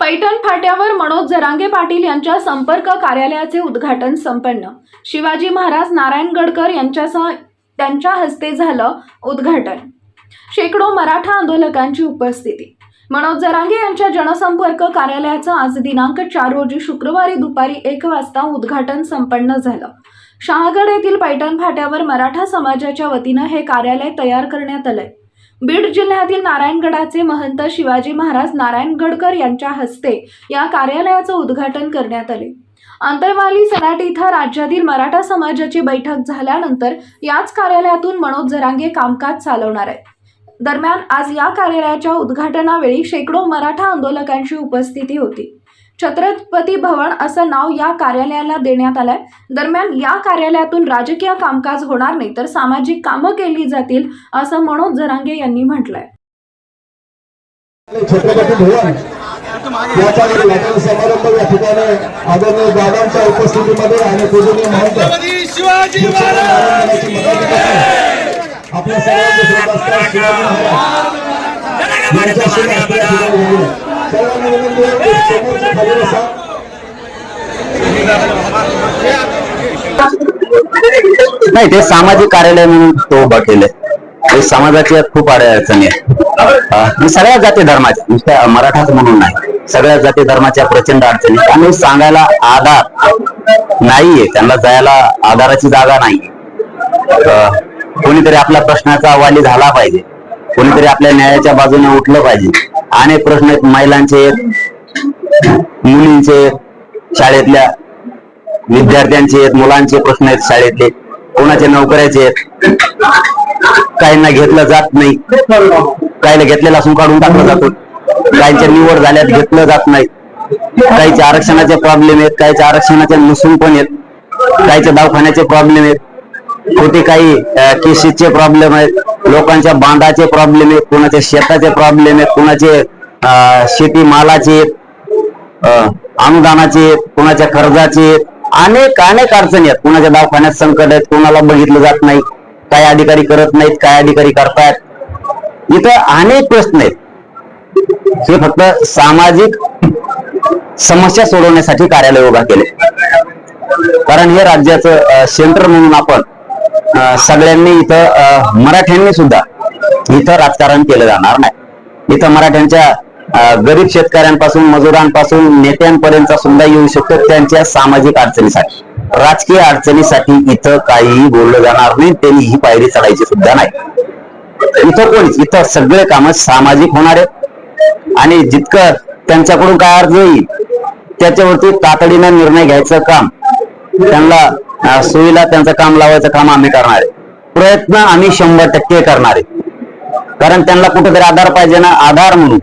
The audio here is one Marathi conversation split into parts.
पैठण फाट्यावर मनोज जरांगे पाटील यांच्या संपर्क कार्यालयाचे उद्घाटन संपन्न. शिवाजी महाराज नारायण गडकर यांच्यासह त्यांच्या हस्ते झालं उद्घाटन. शेकडो मराठा आंदोलकांची उपस्थिती. मनोज जरांगे यांच्या जनसंपर्क कार्यालयाचं आज दिनांक चार रोजी शुक्रवारी दुपारी एक वाजता उद्घाटन संपन्न झालं. शहागड येथील पैठण फाट्यावर मराठा समाजाच्या वतीनं हे कार्यालय तयार करण्यात आलंय. बीड जिल्ह्यातील नारायणगडाचे महंत शिवाजी महाराज नारायणगडकर यांच्या हस्ते या कार्यालयाचं उद्घाटन करण्यात आले. आंतरवाली सराट इथं राज्यातील मराठा समाजाची बैठक झाल्यानंतर याच कार्यालयातून मनोज जरांगे कामकाज चालवणार आहेत. दरम्यान आज या कार्यालयाच्या उद्घाटनावेळी शेकडो मराठा आंदोलकांची उपस्थिती होती. छत्रपती भवन असं नाव या कार्यालयाला देण्यात आलंय दरम्यान या कार्यालयातून राजकीय कामकाज होणार नाही तर सामाजिक कामं केली जातील असं मनोज जरांगे यांनी म्हटलंय छत्रपती भुवन याचा उद्घाटन समारंभ या ठिकाणी आदरणीय दादांच्या उपस्थितीमध्ये आणि पूजनीय महंत छत्रपती शिवाजी महाराज महाराजांची मंडळी करतात. आपल्या सर्वांचे श्रद्धास्थान शिवाजी महाराज यांच्या शिवाय विनंती आहे नाही ते सामाजिक कार्यालय म्हणून तो उभा केलंय ते समाजाच्या खूप अडचणी आहे. सगळ्या जाती धर्माच्या नुसत्या मराठाच म्हणून नाही. सगळ्या जाती धर्माच्या प्रचंड अडचणी. आहेत. आणि सांगायला आधार नाहीये. त्यांना जायला आधाराची जागा नाही कोणीतरी आपल्या प्रश्नाचा वाली झाला पाहिजे. कोणीतरी आपल्या न्यायाच्या बाजूने उठलं पाहिजे. अनेक प्रश्न आहेत. महिलांचे आहेत, मुलींचे शाळेतल्या विद्यार्थ्यांचे आहेत मुलांचे प्रश्न आहेत शाळेतले. कोणाचे नोकऱ्याचे आहेत? काहींना घेतलं जात नाही. काहीला घेतलेला असून काढून टाकलं जातो. काहींच्या निवड झाल्यात घेतलं जात नाही. काहीच्या आरक्षणाचे प्रॉब्लेम आहेत काहीच्या आरक्षणाचे नसून पण आहेत. काहीच्या दवाखान्याचे प्रॉब्लेम आहेत. कुठे काही केसेसचे प्रॉब्लेम आहेत लोकांच्या बांधाचे प्रॉब्लेम आहेत कोणाच्या शेताचे प्रॉब्लेम आहेत कोणाचे शेती मालाचे अनुदानाचे कुणाच्या कोणाच्या कर्जाचे अनेक अनेक अडचणी आहेत. कोणाच्या दवाखान्यात संकट आहेत कोणाला बघितलं जात नाही काय अधिकारी करत नाहीत काय अधिकारी करतायत. इथं अनेक प्रश्न आहेत. हे फक्त सामाजिक समस्या सोडवण्यासाठी कार्यालय उभा केले. कारण हे राज्याचं सेंटर म्हणून आपण सगळ्यांनी इथं मराठ्यांनी सुद्धा इथं राजकारण केलं जाणार नाही. इथं मराठ्यांच्या गरीब शेतकऱ्यांपासून मजुरांपासून नेत्यांपर्यंत सुद्धा येऊ शकतो त्यांच्या सामाजिक अडचणीसाठी. राजकीय अडचणीसाठी इथं काहीही बोललं जाणार नाही त्यांनी ही पायरी चढायची सुद्धा नाही. इथं कोणीच इथं सगळे काम सामाजिक होणार आहेत. आणि जितकं त्यांच्याकडून काय अर्ज येईल त्याच्यावरती तातडीनं निर्णय घ्यायचं काम त्यांना सुईला सोयीला त्यांचं काम लावायचं काम आम्ही करणार आहे. प्रयत्न आम्ही शंभर टक्के करणार आहे. कारण त्यांना कुठेतरी आधार पाहिजे ना आधार म्हणून.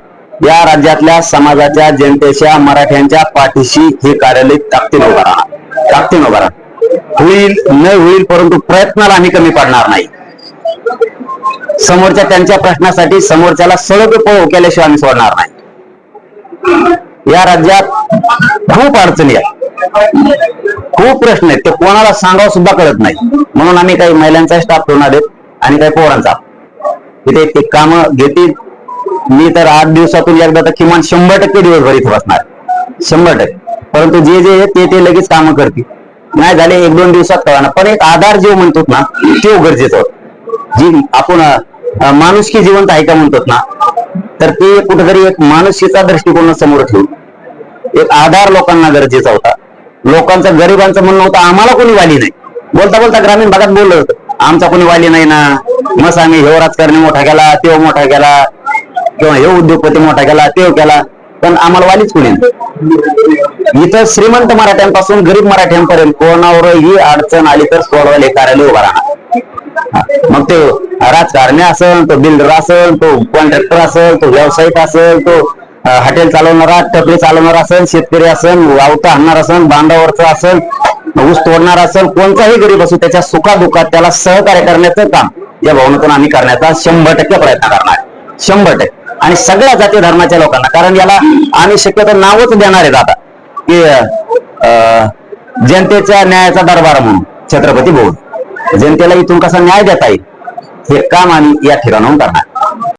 या राज्यातल्या समाजाच्या जनतेच्या मराठ्यांच्या पाठीशी हे कार्यालय ताकदीने उभा राहणार. ताकदीने उभा राहणार. होईल न होईल परंतु प्रयत्नाला आम्ही कमी पडणार नाही. समोरच्या त्यांच्या प्रश्नासाठी समोरच्याला सळग पळ केल्याशिवाय आम्ही सोडणार नाही. या राज्यात खूप अडचणी आहेत. खूप प्रश्न आहेत. ते कोणाला सांगावं सुद्धा कळत नाही. म्हणून आम्ही काही महिलांचा स्टाफ ठेवणार आहेत आणि काही पोरांचा. तिथे ते काम घेतील. मी तर आठ दिवसातून एकदा तर किमान शंभर टक्के दिवसभर इथे बसणार. शंभर टक्के. परंतु जे जे ते ते लगेच कामं करतील. नाही झाले एक दोन दिवसात कळणार पण एक आधार जीव म्हणतो ना तो गरजेचं होतं. जी आपण माणुसकी जिवंत आहे का म्हणतो ना तर ते कुठेतरी एक माणुसकीचा दृष्टिकोन समोर ठेवून एक आधार लोकांना गरजेचा होता. लोकांचं गरिबांचं म्हणणं होतं आम्हाला कोणी वाली नाही. बोलता बोलता ग्रामीण भागात बोललं होतं आमचा कोणी वाली नाही ना. मग आम्ही हे राजकारणी मोठा केला तो मोठा केला किंवा हे उद्योगपती मोठा केला तो केला. पण आम्हाला वालीच कोणी नाही. इथं श्रीमंत मराठ्यांपासून गरीब मराठ्यांपर्यंत कोणावरही अडचण आली तर सोडवायला कार्यालय उभा राहणार. मग ते राजकारणी असेल तो बिल्डर असेल तो कॉन्ट्रॅक्टर असेल तो व्यावसायिक असेल तो हॉटेल चालवणारा टपरी चालवणारा असेल शेतकरी असेल वावता आणणार असेल बांधावरचं असेल ऊस तोडणार असेल कोणताही गरीब असो त्याच्या सुखादुखात त्याला सहकार्य करण्याचं काम या भावनेतून आम्ही करण्याचा शंभर टक्के प्रयत्न करणार. शंभर टक्के. आणि सगळ्या जाती धर्माच्या लोकांना कारण याला आम्ही शक्यतो नावच देणार आहेत आता. की अं, जनतेच्या न्यायाचा दरबार म्हणून छत्रपती भवन. जनतेला इथून कसा न्याय देता येईल? हे काम आम्ही या ठिकाणाहून करणार.